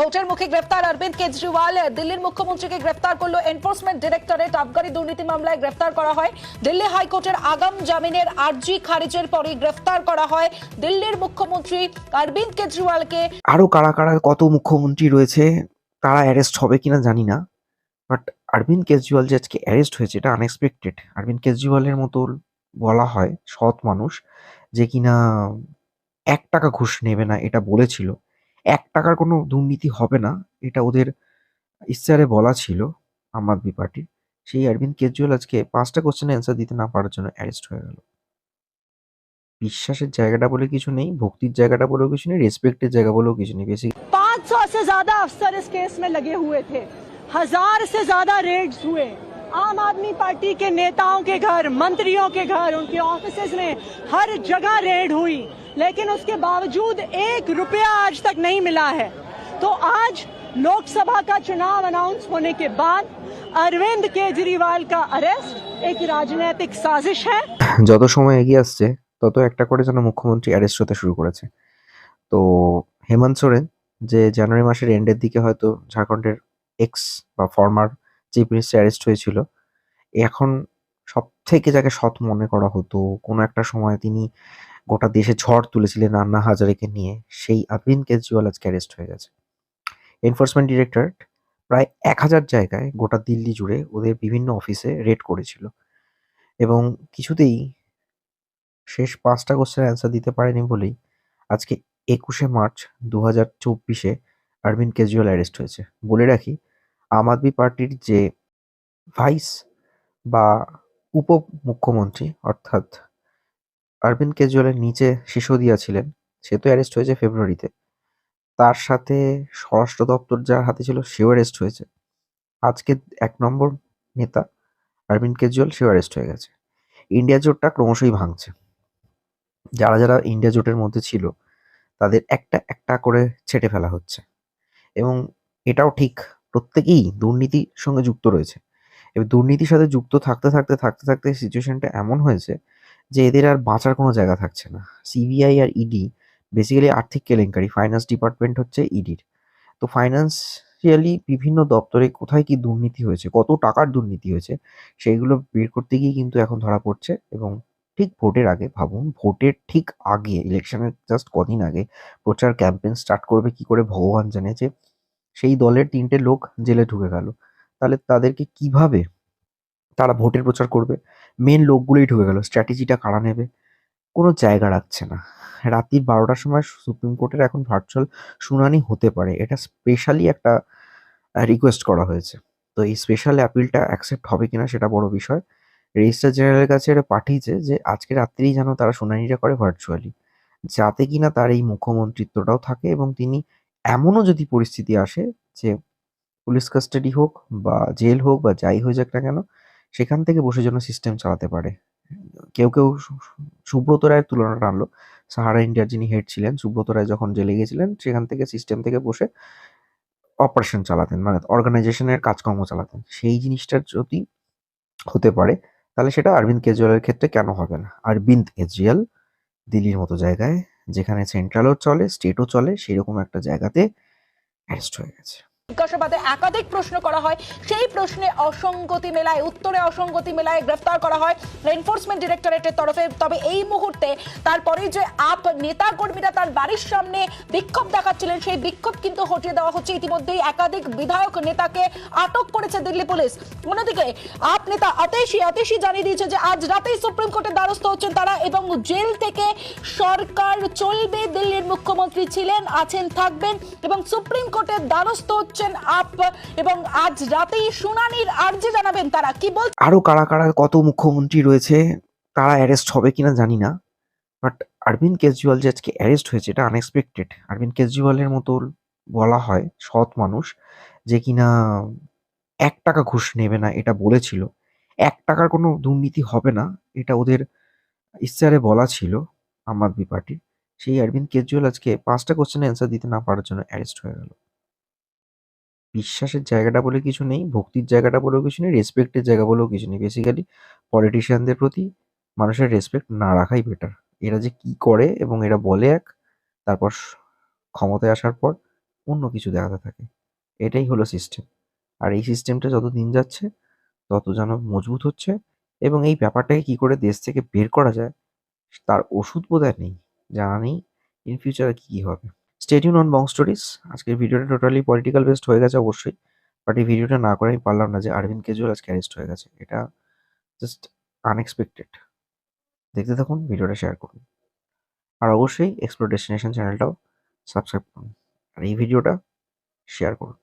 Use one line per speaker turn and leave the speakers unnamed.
ভোটের মুখে গ্রেফতার অরবিন্দ কেজরিওয়াল। দিল্লির মুখ্যমন্ত্রীকে গ্রেফতার করল এনফোর্সমেন্ট ডিরেক্টরেট আবগারি দুর্নীতি মামলায় গ্রেফতার করা হয়। দিল্লি হাইকোর্টের আগাম জামিনের আর্জি খারিজের পরই গ্রেফতার করা হয় দিল্লির মুখ্যমন্ত্রী অরবিন্দ কেজরিওয়ালকে।
আরও কারা কারা কত মুখ্যমন্ত্রী রয়েছে, তারা অ্যারেস্ট হবে কিনা জানি না। বাট অরবিন্দ কেজরিওয়াল যে আজকে অ্যারেস্ট হয়েছে, এটা আনএক্সপেক্টেড অরবিন্দ কেজরিওয়ালের মতো বলা হয়, সৎ মানুষ, যে কিনা এক টাকা ঘুষ নেবে না, এটা বলেছিল। এক টাকার কোনো দুর্নীতি হবে না এটা ওদের ইচ্ছারে বলা ছিল আম আদমি পার্টির সেই অরবিন্দ কেজরিওয়াল আজকে পাঁচটা কোশ্চেনের অ্যান্সার দিতে না পারার জন্য অ্যারেস্ট হয়ে গেল বিশ্বাসের জায়গাটা বলে কিছু নেই ভক্তির জায়গাটা বলেও কিছু নেই রেসপেক্টের জায়গা বলেও কিছু নেই বেসিক
500 से ज्यादा अफसर इस केस में लगे हुए थे हजार से ज्यादा रेड्स हुए आम आदमी पार्टी के नेताओं के घर मंत्रियों के घर उनके ऑफिसेज में हर जगह रेड हुई लेकिन उसके बावजूद एक रुपया आज तक नहीं मिला है तो आज लोकसभा का चुनाव अनाउंस होने के बाद अरविंद केजरीवाल का अरेस्ट एक राजनीतिक साजिश है
যত সময় এগিয়ে আসছে তত একটা করে যেন মুখ্যমন্ত্রী অ্যারেস্ট হতে শুরু করেছে তো হেমন্ত সোরেন যে জানুয়ারি মাসের এন্ডের দিকে হয়তো ঝাড়খণ্ডের এক্স বা ফর্মার চিফ মিনিস্টার অ্যারেস্ট হয়েছিল এখন সব থেকে যাকে সৎ মনে করা হতো কোনো একটা সময় তিনি গোটা দেশে ঝড় তুলেছিলেন আন্না হাজারেকে নিয়ে। সেই অরবিন্দ কেজরিওয়াল আজকে অ্যারেস্ট হয়ে গেছে। এনফোর্সমেন্ট ডিরেক্টরেট প্রায় এক হাজার জায়গায় গোটা দিল্লি জুড়ে ওদের বিভিন্ন অফিসে রেড করেছিল। এবং কিছুতেই শেষ পাঁচটা কোশ্চেনের অ্যান্সার দিতে পারেনি বলেই আজকে একুশে মার্চ দু হাজার চব্বিশে অরবিন্দ কেজরিওয়াল অ্যারেস্ট হয়েছে। বলে রাখি, আম আদমি পার্টির যে ভাইস বা উপ মুখ্যমন্ত্রী অর্থাৎ অরবিন্দ কেজরিওয়ালের নিচে সিসোদিয়া ছিলেন সে তো অ্যারেস্ট হয়েছে ফেব্রুয়ারিতে। তার সাথে স্বরাষ্ট্র দপ্তর যার হাতে ছিল, সেও অ্যারেস্ট হয়েছে। আজকে এক নম্বর নেতা অরবিন্দ কেজরিওয়াল, সেও অ্যারেস্ট হয়ে গেছে। ইন্ডিয়া জোটটা ক্রমশই ভাঙছে। যারা যারা ইন্ডিয়া জোটের মধ্যে ছিল, তাদের একটা একটা করে ছেটে ফেলা হচ্ছে। এবং এটাও ঠিক, প্রত্যেকেই দুর্নীতির সঙ্গে যুক্ত রয়েছে। এবার দুর্নীতির সাথে যুক্ত থাকতে থাকতে থাকতে থাকতে সিচুয়েশনটা এমন হয়েছে যে এদের আর বাঁচার কোনো জায়গা থাকছে না। সিবিআই আর ইডি বেসিক্যালি আর্থিক কেলেঙ্কারি। ফাইন্যান্স ডিপার্টমেন্ট হচ্ছে ইডির তো ফাইন্যান্সিয়ালি বিভিন্ন দপ্তরে কোথায় কি দুর্নীতি হয়েছে, কত টাকার দুর্নীতি হয়েছে, সেইগুলো বের করতে গিয়ে কিন্তু এখন ধরা পড়ছে এবং ঠিক ভোটের আগে ভাবুন, ভোটের ঠিক আগে ইলেকশনের জাস্ট কদিন আগে প্রচার ক্যাম্পেন স্টার্ট করবে কি করে ভগবান জানে যে সেই দলের তিনটে লোক জেলে ঢুকে গেল। তাহলে তাদেরকে কীভাবে তারা ভোটের প্রচার করবে? মেন লোকগুলোই ঢুকে গেল। স্ট্র্যাটেজিটা কারা নেবে? কোনো জায়গা রাখছে না। রাত্রি বারোটার সময় সুপ্রিম কোর্টের এখন ভার্চুয়াল শুনানি হতে পারে। এটা স্পেশালি একটা রিকোয়েস্ট করা হয়েছে। তো এই স্পেশাল অ্যাপিলটা অ্যাকসেপ্ট হবে কিনা সেটা বড় বিষয়। রেজিস্ট্রার জেনারেলের কাছে এটা পাঠিয়েছে যে, আজকে রাত্রেই যেন তারা শুনানিটা করে ভার্চুয়ালি যাতে কিনা তার এই মুখ্যমন্ত্রিত্বটাও থাকে এবং তিনি এমনও যদি পরিস্থিতি আসে যে, পুলিশ কাস্টাডি হোক বা জেল হোক বা যাই হয়ে যাক না কেন সেখান থেকে বসে যেন সিস্টেম চালাতে পারে। কেউ কেউ সুব্রত রায়ের তুলনাটা আনলো সাহারা ইন্ডিয়ার যিনি হেড ছিলেন, সুব্রত রায় যখন জেলে গেছিলেন, সেখান থেকে সিস্টেম থেকে বসে অপারেশন চালাতেন মানে অর্গানাইজেশনের কাজকর্ম চালাতেন। সেই জিনিসটা যদি হতে পারে, তাহলে সেটা অরবিন্দ কেজরিওয়ালের ক্ষেত্রে কেন হবে না? অরবিন্দ কেজরিওয়াল দিল্লির মতো জায়গায়, যেখানে সেন্ট্রালও চলে স্টেটও চলে, সেরকম একটা জায়গাতে অ্যারেস্ট হয়ে গেছে।
জিজ্ঞাসাবাদে একাধিক প্রশ্ন করা হয়। সেই প্রশ্নে অসঙ্গতি মেলায়, উত্তরে অসঙ্গতি মেলায় গ্রেফতার করা হয় এনফোর্সমেন্ট ডিরেক্টরেটের তরফে। তবে এই মুহূর্তে তারপরে যে আপ নেতা কর্মীরা তার বাড়ির সামনে বিক্ষোভ দেখাচ্ছিলেন, সেই বিক্ষোভ কিন্তু হটিয়ে দেওয়া হচ্ছে। ইতিমধ্যেই একাধিক বিধায়ক নেতাকে আটক করেছে দিল্লি পুলিশ। অন্যদিকে আপ নেতা আতেশি আতেশি জানিয়ে দিয়েছে যে আজ রাতেই সুপ্রিম কোর্টের দ্বারস্থ হচ্ছেন তারা এবং জেল থেকে সরকার চলবে। দিল্লির মুখ্যমন্ত্রী ছিলেন, আছেন, থাকবেন এবং সুপ্রিম কোর্টের দ্বারস্থ হচ্ছেন আপ এবং আজ রাতেই শুনানির আর্জি জানাবেন তারা। কি বল
আরও কারা কারা কত মুখ্যমন্ত্রী রয়েছে, তারা অ্যারেস্ট হবে কিনা জানি না বাট অরবিন্দ কেজরিওয়াল যে আজকে অ্যারেস্ট হয়েছে, এটা আনএক্সপেক্টেড অরবিন্দ কেজরিওয়ালের মতো বলা হয়, সৎ মানুষ, যে কিনা এক টাকা ঘুষ নেবে না এটা বলেছিল। এক টাকার কোনো দুর্নীতি হবে না, এটা ওদের ইচ্ছারে বলা ছিল, আম আদমি পার্টির। সেই অরবিন্দ কেজরিওয়াল আজকে পাঁচটা কোশ্চেনের অ্যান্সার দিতে না পারার জন্য অ্যারেস্ট হয়ে গেল। বিশ্বাসের জায়গাটা বলে কিছু নেই, ভক্তির জায়গাটা বলেও কিছু নেই রেসপেক্টের জায়গা বলেও কিছু নেই। বেসিক্যালি পলিটিশিয়ানদের প্রতি মানুষের রেসপেক্ট না রাখাই বেটার এরা যে কি করে এবং এরা বলে এক, তারপর ক্ষমতায় আসার পর অন্য কিছু দেখাতে থাকে। এটাই হলো সিস্টেম আর এই সিস্টেমটা যত দিন যাচ্ছে, তত যেন মজবুত হচ্ছে এবং এই ব্যাপারটাকে কি করে দেশ থেকে বের করা যায়, তার ওষুধ বোধহয় নেই। জানা নেই ইন ফিউচারে কী কী হবে। স্টেডিউন অন বং স্টোরিজ আজকের ভিডিওটা টোটালি পলিটিক্যাল বেসড হয়ে গেছে অবশ্যই। বাট এই ভিডিওটা না করে আমি পারলাম না যে অরবিন্দ কেজরিওয়াল আজকে অ্যারেস্ট হয়ে গেছে। এটা জাস্ট আনএক্সপেক্টেড দেখতে থাকুন, ভিডিওটা শেয়ার করুন। আর অবশ্যই এক্সপ্লোর ডেস্টিনেশন চ্যানেলটাও সাবস্ক্রাইব করুন। আর এই ভিডিওটা শেয়ার করুন।